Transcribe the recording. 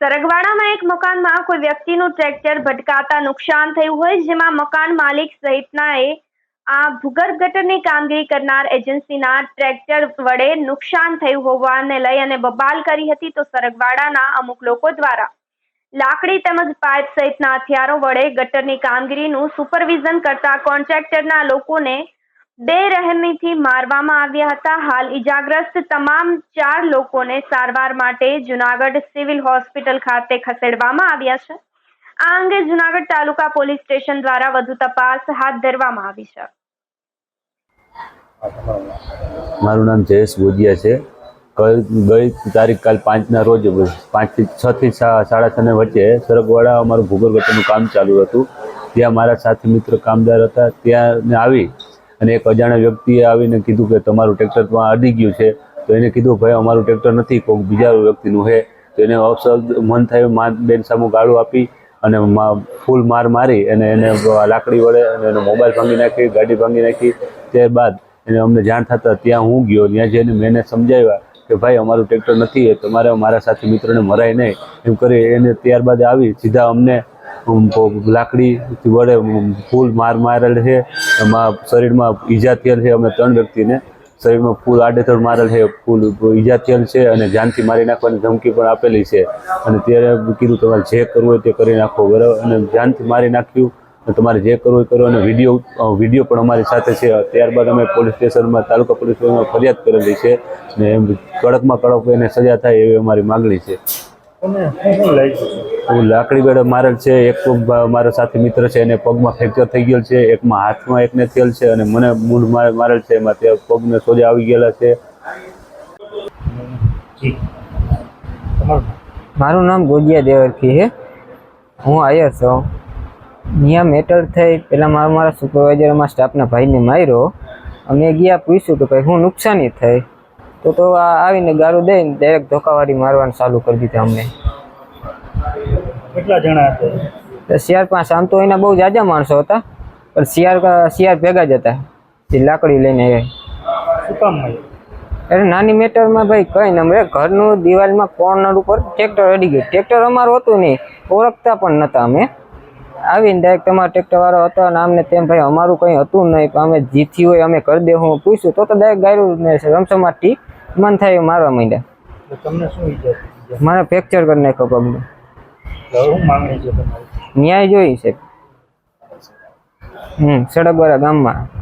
સરગવાડામાં એક મકાનમાં કોઈ વ્યક્તિનું ટ્રેક્ટર ભટકાતા નુકસાન થયું હોય, જેમાં મકાન માલિક સહિતના એ આ ભૂગર્ભ ગટરની કામગીરી કરનાર એજન્સીના ટ્રેક્ટર વડે નુકસાન થયું હોવાને લઈ અને બબાલ કરી હતી તો સરગવાડાના અમુક લોકો દ્વારા. લાકડી તેમજ પાઇપ સહિતના હથિયારો વડે ગટરની કામગીરીનું સુપરવિઝન કરતા કોન્ટ્રાક્ટરના લોકોને બેરહેમીથી મારવામાં આવ્યા હતા. હાલ ઈજાગ્રસ્ત તમામ ચાર લોકોને સારવાર માટે જુનાગઢ સિવિલ હોસ્પિટલ ખાતે ખસેડવામાં આવ્યા છે. આ અંગે જુનાગઢ તાલુકા પોલીસ સ્ટેશન દ્વારા વધુ તપાસ હાથ ધરવામાં આવી છે. મારું નામ જયેશ ગોજિયા છે. કલ ગઈ તારીખ કાલ પાંચના રોજ, પાંચથી છથી સાડા છને વચ્ચે સરગવાડા અમારું ભૂગર્ભનું કામ ચાલુ હતું. ત્યાં મારા સાથી મિત્ર કામદાર હતા. ત્યાં આવી અને એક અજાણ્યા વ્યક્તિએ આવીને કીધું કે તમારું ટ્રેક્ટરમાં અડી ગયું છે, તો એને કીધું, ભાઈ, અમારું ટ્રેક્ટર નથી કોઈક બીજા વ્યક્તિનું છે. તો એને અપશબ્દ મન થયું, મા બેન સામે ગાળું આપી અને ફૂલ માર મારી અને એને લાકડી વડે અને એનો મોબાઈલ ભાંગી નાખી, ગાડી ભાંગી નાખી. ત્યારબાદ એને અમને જાણ થતાં ત્યાં હું ગયો, ત્યાં જઈને મેં એને સમજાવ્યા કે, ભાઈ, અમારું ટ્રેક્ટર નથી તમારે મારા સાથી મિત્રને મરાય નહીં. એમ કરી એને ત્યારબાદ આવી, સીધા અમને પ- વડે ફૂલ માર મારેલ છે. એમાં શરીરમાં ઈજા થયેલ છે. અમે ત્રણ વ્યક્તિને શરીરમાં ફૂલ આડેથડ મારેલ છે. ફૂલ ઈજા થયેલ છે અને જાનથી મારી નાખવાની ધમકી પણ આપેલી છે. અને ત્યારે કીધું, તમારે જે કરવું હોય તે કરી નાખો. બરાબર? અને જાનથી મારી નાખ્યું અને તમારે જે કરવું હોય કરો. અને વીડિયો વીડિયો પણ અમારી સાથે છે. ત્યારબાદ અમે પોલીસ સ્ટેશનમાં, તાલુકા પોલીસ સ્ટેશનમાં ફરિયાદ કરેલી છે. ને એમ કડકમાં કડક એને સજા થાય એવી અમારી માગણી છે? લાકડી બેડે મારેલ છે. એક મારો સાથી મિત્ર છે એને પગમાં ફ્રેક્ચર થઈ ગયેલ છે. એકમાં હાથમાં એકને થયેલ છે અને મને મૂળ મારે- મારેલ છે. એમાં તે પગને સોજા આવી ગયેલા છે. મારું નામ ગોજિયા દેવરખી છે હું આયર છું. અહીંયા મેટર થઈ પહેલાં મારા મારા સુપરવાઇઝરમાં સ્ટાફના ભાઈને માર્યો. અમે ગયા પૂછ્યું કે ભાઈ હું નુકસાની થઈ? તો તો આ આવીને ગાળું દઈને ડાયરેક્ટ ધોકાવાળી મારવાનું ચાલુ કરી દીધા અમને. કેટલા જણા હતા? શિયાર પાંચ આમ તો એના બહુ જાજા માણસો હતા પણ શિયાર શિયાર ભેગા જ હતા એ લાકડી લઈને આવ્યા શું કામ અરે નાની મેટરમાં ભાઈ કઈ ને અમે ઘરનું દિવાલમાં કોર્નર ઉપર ટ્રેક્ટર અડી ગયું. ટ્રેક્ટર અમારું હતું નહીં ઓળખતા પણ નહોતા અમે. આવીને ડાયરેક્ટ તમારો ટ્રેક્ટર વાળો હતો અને આમને તેમ ભાઈ અમારું કંઈ હતું નહીં પણ અમે જીથી હોય અમે કરી દે હું પૂછ્યું તો તો ડાયરેક્ટ ગાયરું ને રમસમાટથી મન થાય મારવા માંડ્યા. તમને શું? મારે ફ્રેક્ચર કરી નાખ્યો પગનું. ન્યાય જોઈ છે. હમ સડકવાળા ગામમાં.